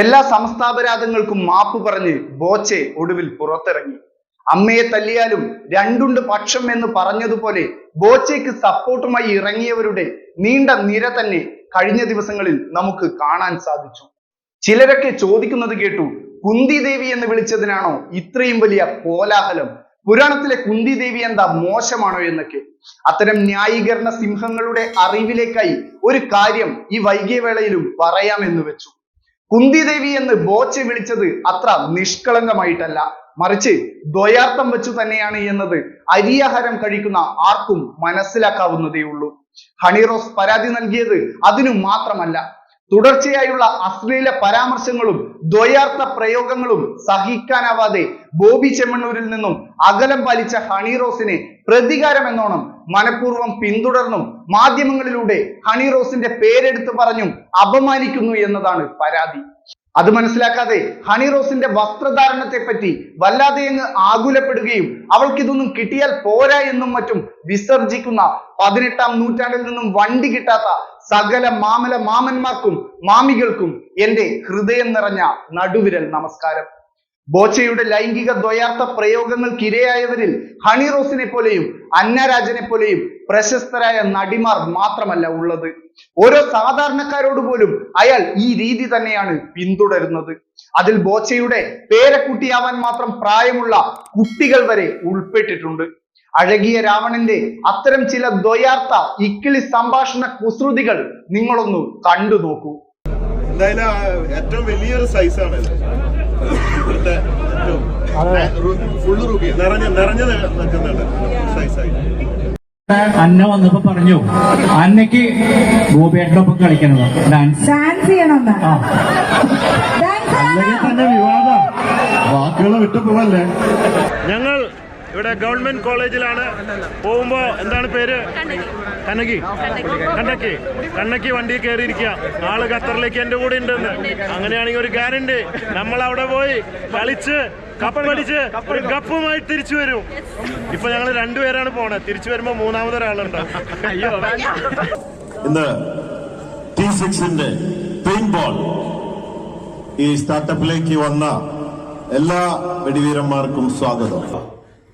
എല്ലാ സമസ്താപരാധങ്ങൾക്കും മാപ്പ് പറഞ്ഞ് ബോച്ചെ ഒടുവിൽ പുറത്തിറങ്ങി. അമ്മയെ തല്ലിയാലും രണ്ടുണ്ട് പക്ഷം എന്ന് പറഞ്ഞതുപോലെ ബോച്ചയ്ക്ക് സപ്പോർട്ടുമായി ഇറങ്ങിയവരുടെ നീണ്ട നിര തന്നെ കഴിഞ്ഞ ദിവസങ്ങളിൽ നമുക്ക് കാണാൻ സാധിച്ചു. ചിലരൊക്കെ ചോദിക്കുന്നത് കേട്ടു കുന്തി ദേവി എന്ന് വിളിച്ചതിനാണോ ഇത്രയും വലിയ കോലാഹലം? പുരാണത്തിലെ കുന്തി ദേവി എന്താ മോശമാണോ എന്നൊക്കെ? അത്തരം ന്യായീകരണ സിംഹങ്ങളുടെ അറിവിലേക്കായി ഒരു കാര്യം ഈ വൈകിയ വേളയിലും പറയാമെന്ന് വെച്ചു. കുന്തി ദേവി എന്ന് ബോച്ച് വിളിച്ചത് അത്ര നിഷ്കളങ്കമായിട്ടല്ല. മറിച്ച് ദ്വയാർത്ഥം വെച്ചു തന്നെയാണ് എന്നത്. അരിയഹരം കഴിക്കുന്ന ആർക്കും മനസ്സിലാക്കാവുന്നതേ ഉള്ളൂ. ഹണിറോസ് പരാതി നൽകിയത് അതിനു മാത്രമല്ല തുടർച്ചയായുള്ള അശ്ലീല പരാമർശങ്ങളും ദ്വയാർത്ഥ പ്രയോഗങ്ങളും സഹിക്കാനാവാതെ ബോബി ചെമ്മണ്ണൂരിൽ നിന്നും അകലം പാലിച്ച ഹണിറോസിനെ പ്രതികാരം എന്നോണം മനഃപൂർവം പിന്തുടർന്നും മാധ്യമങ്ങളിലൂടെ ഹണി റോസിന്റെ പേരെടുത്ത് പറഞ്ഞും അപമാനിക്കുന്നു എന്നതാണ് പരാതി. അത് മനസ്സിലാക്കാതെ ഹണി റോസിന്റെ വസ്ത്രധാരണത്തെ പറ്റി വല്ലാതെ അങ്ങ് ആകുലപ്പെടുകയും അവൾക്കിതൊന്നും കിട്ടിയാൽ പോരാ എന്നും മറ്റും വിസർജിക്കുന്ന പതിനെട്ടാം നൂറ്റാണ്ടിൽ നിന്നും വണ്ടി കിട്ടാത്ത സകല മാമല മാമന്മാർക്കും മാമികൾക്കും എന്റെ ഹൃദയം നിറഞ്ഞ നടുവിരൽ നമസ്കാരം. ബോച്ചയുടെ ലൈംഗിക ദ്വയാർത്ഥ പ്രയോഗങ്ങൾക്കിരയായവരിൽ ഹണിറോസിനെ പോലെയും അന്നരാജനെ പോലെയും പ്രശസ്തരായ നടിമാർ മാത്രമല്ല ഉള്ളത്. ഓരോ സാധാരണക്കാരോട് പോലും അയാൾ ഈ രീതി തന്നെയാണ് പിന്തുടരുന്നത്. അതിൽ ബോച്ചയുടെ പേരക്കുട്ടിയാവാൻ മാത്രം പ്രായമുള്ള കുട്ടികൾ വരെ ഉൾപ്പെട്ടിട്ടുണ്ട്. അഴകിയ രാവണന്റെ അത്തരം ചില ദ്വയാർത്ഥ ഇക്കിളി സംഭാഷണ കുസൃതികൾ നിങ്ങളൊന്ന് കണ്ടു നോക്കൂ എന്തായാലും ഏറ്റവും വലിയൊരു സൈസാണ് ഇവിടുത്തെ ഏറ്റവും ഫുള്ള് റുബി നിറഞ്ഞ നിറഞ്ഞ നിൽക്കുന്നുണ്ട്. സൈസായി അന്ന വന്നപ്പോ പറഞ്ഞു അന്നയ്ക്ക് ഗോപിയേട്ടനൊപ്പം കളിക്കണം ഡാൻസ് ഡാൻസ് ഡാൻസ് അല്ലെങ്കിൽ തന്നെ വിവാദം. വാക്കുകൾ വിട്ടു പോവല്ലേ? ഞങ്ങൾ ഇവിടെ ഗവൺമെന്റ് കോളേജിലാണ് പോകുമ്പോ എന്താണ് പേര്? കണ്ണകി കണ്ണക്കി കണ്ണക്കി വണ്ടി കയറിയിരിക്കുക. ആൾ ഖത്തറിലേക്ക് എന്റെ കൂടെ ഉണ്ടെന്ന്. അങ്ങനെയാണെങ്കിൽ ഒരു ഗ്യാരണ്ടി. നമ്മൾ അവിടെ പോയി കളിച്ച് കപ്പടിച്ച് ഒരു കപ്പുമായി തിരിച്ചു വരും. ഇപ്പൊ ഞങ്ങൾ രണ്ടുപേരാണ് പോണത് തിരിച്ചു വരുമ്പോ മൂന്നാമതൊരാളുണ്ട്. ഇന്ന് ടി സിക്സിന്റെ പെയിന്റ് ബോൾ ഈ സ്റ്റാർട്ടപ്പിലേക്ക് വന്ന എല്ലാ വെടിവീരന്മാർക്കും സ്വാഗതം.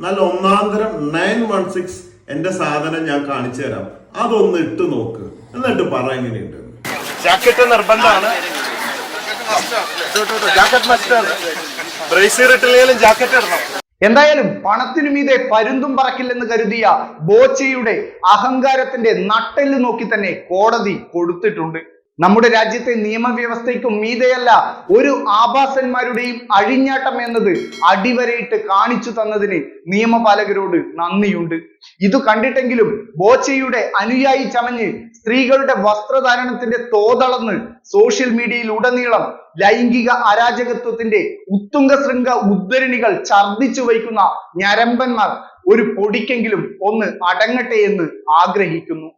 നല്ല ഒന്നാന്തരം നയൻ വൺ സിക്സ് എന്റെ സാധനം ഞാൻ കാണിച്ചു തരാം. അതൊന്ന് ഇട്ട് നോക്ക്. എന്നിട്ട് പറ എങ്ങനെയുണ്ട് ജാക്കറ്റ് നിർബന്ധമാണ്. ജാക്കറ്റ് മസ്റ്റാണ്. ബ്രേസർ ഇട്ടില്ലെങ്കിലും ജാക്കറ്റ് ഇടണം. എന്തായാലും പണത്തിനു മീതെ പരുന്തും പറക്കില്ലെന്ന് കരുതിയ ബോച്ചയുടെ അഹങ്കാരത്തിന്റെ നട്ടെല്ല് നോക്കി തന്നെ കോടതി കൊടുത്തിട്ടുണ്ട്. നമ്മുടെ രാജ്യത്തെ നിയമവ്യവസ്ഥയ്ക്കും മീതെയല്ല ഒരു ആഭാസന്മാരുടെയും അഴിഞ്ഞാട്ടം എന്നത് അടിവരയിട്ട് കാണിച്ചു തന്നതിന് നിയമപാലകരോട് നന്ദിയുണ്ട്. ഇത് കണ്ടിട്ടെങ്കിലും ബോച്ചയുടെ അനുയായി ചമഞ്ഞ് സ്ത്രീകളുടെ വസ്ത്രധാരണത്തിന്റെ തോതളന്ന് സോഷ്യൽ മീഡിയയിൽ ഉടനീളം ലൈംഗിക അരാജകത്വത്തിന്റെ ഉത്തുംഗ ശൃംഗ ഉദ്ധരണികൾ ഛർദിച്ചു വയ്ക്കുന്ന ഞരമ്പന്മാർ ഒരു പൊടിക്കെങ്കിലും ഒന്ന് അടങ്ങട്ടെ എന്ന് ആഗ്രഹിക്കുന്നു.